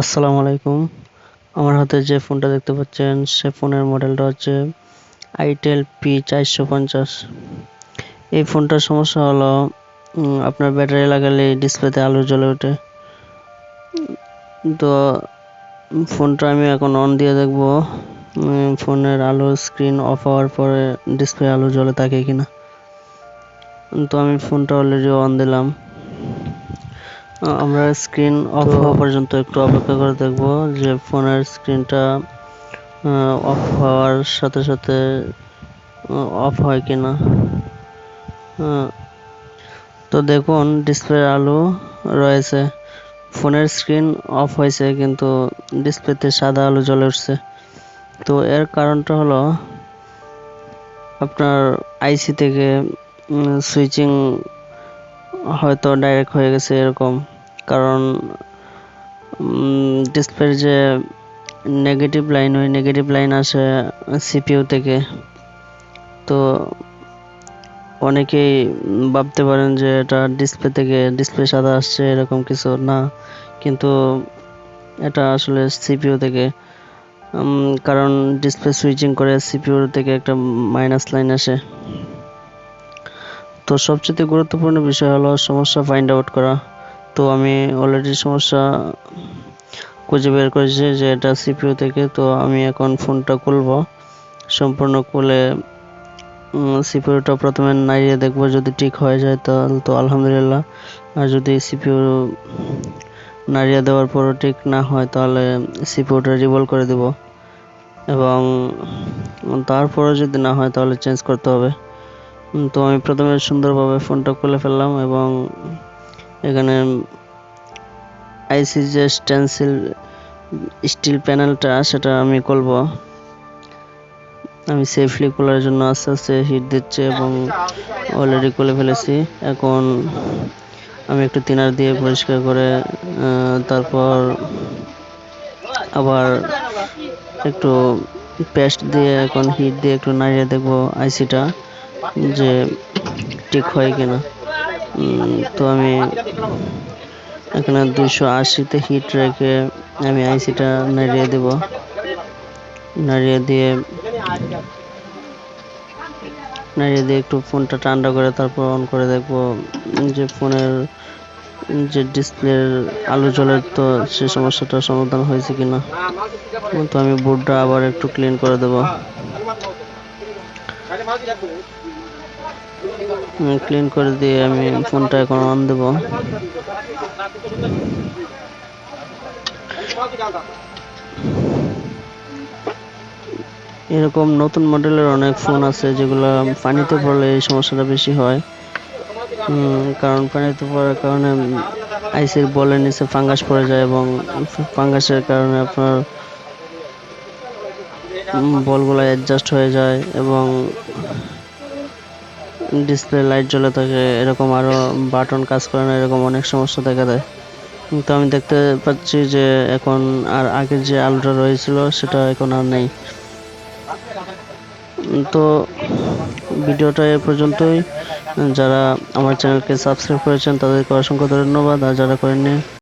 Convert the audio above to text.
আসসালামু আলাইকুম। আমার হাতে যে ফোনটা দেখতে পাচ্ছেন, সে ফোনের মডেলটা হচ্ছে আইটেল পি চারশো পঞ্চাশ। এই ফোনটার সমস্যা হলো আপনার ব্যাটারি লাগালে ডিসপ্লেতে আলো জ্বলে ওঠে। তো, ফোনটা আমি এখন অন দিয়ে দেখব ফোনের আলো স্ক্রিন অফ হওয়ার পরে ডিসপ্লে আলো জ্বলে থাকে কিনা। তো আমি ফোনটা অলরেডি অন দিলাম। আমরা স্ক্রিন অফ হওয়া পর্যন্ত একটু অপেক্ষা করে দেখব যে ফোনের স্ক্রিনটা অফ হওয়ার সাথে সাথে অফ হয় কিনা। আহ, তো দেখুন ডিসপ্লে আলো রয়েছে। ফোনের স্ক্রিন অফ হয়েছে কিন্তু ডিসপ্লেতে সাদা আলো জ্বলে উঠছে। তো এর কারণটা হলো আপনার আইসি থেকে সুইচিং হয়তো ডাইরেক্ট হয়ে গেছে এরকম। কারণ ডিসপ্লের যে নেগেটিভ লাইন ওই নেগেটিভ লাইন আসে সিপিইউ থেকে, তো অনেকেই ভাবতে পারেন যে এটা ডিসপ্লে থেকে ডিসপ্লে সাদা আসছে, এরকম কিছু না। কিন্তু এটা আসলে সিপিইউ থেকে কারণ ডিসপ্লে সুইচিং করে সিপিইউ থেকে একটা মাইনাস লাইন আসে। তো সবচেয়ে গুরুত্বপূর্ণ বিষয় হলো সমস্যা ফাইন্ড আউট করা। তো আমি অলরেডি সমস্যা খুঁজে বের করেছি যে এটা সিপিইউ থেকে, তো আমি এখন ফোনটা খুলব। সম্পূর্ণ খুলে সিপিইউটা প্রথমে নাড়িয়ে দেখব যদি ঠিক হয়ে যায় তাহলে তো আলহামদুলিল্লাহ। আর যদি সিপিইউ নাড়িয়ে দেওয়ার পরও ঠিক না হয় তাহলে সিপিইউটা রিভল করে দেব। এবং তারপরে যদি না হয় তাহলে চেঞ্জ করতে হবে। তো আমি প্রথমে সুন্দরভাবে ফোনটা খুলে ফেললাম এবং এখানে আইসি যে স্টেনসিল স্টিল প্যানেলটা, সেটা আমি খুলব। আমি সেফলি খোলার জন্য আস্তে আস্তে হিট দিচ্ছি এবং অলরেডি খুলে ফেলেছি। এখন আমি একটু তিনার দিয়ে পরিষ্কার করে তারপর আবার একটু পেস্ট দিয়ে, এখন হিট দিয়ে একটু নাড়িয়ে দেখব আইসিটা যে ঠিক হয় কিনা। তো আমি এখানে দুশো আশিতে হিট রেখে আমি আইসিটা নাড়িয়ে দেব। নাড়িয়ে দিয়ে নাড়িয়ে দিয়ে একটু ফোনটা ঠান্ডা করে তারপর অন করে দেখব। যে ফোনের যে ডিসপ্লের আলো জ্বলের তো সে সমস্যাটা সমাধান হয়েছে কিনা। তো আমি বোর্ডটা আবার একটু ক্লিন করে দেবো। ক্লিন করে দিয়ে আমি ফোনটা এখন অন দেব। এরকম নতুন মডেলের অনেক ফোন আছে যেগুলো পানিতে পড়লে এই সমস্যাটা বেশি হয়। কারণ পানিতে পড়ার কারণে আইসির বলের নিচে ফাঙ্গাস পড়ে যায় এবং ফাঙ্গাসের কারণে আপনার বলগুলো অ্যাডজাস্ট হয়ে যায় এবং ডিসপ্লে লাইট জ্বলে থাকে, এরকম আরও বাটন কাজ করে না, এরকম অনেক সমস্যা দেখা দেয়। তো আমি দেখতে পাচ্ছি যে এখন আর আগের যে আলোটা রয়েছিল, সেটা এখন আর নেই। তো ভিডিওটা এ পর্যন্তই। যারা আমার চ্যানেলকে সাবস্ক্রাইব করেছেন, তাদেরকে অসংখ্য ধন্যবাদ। আর যারা করেননি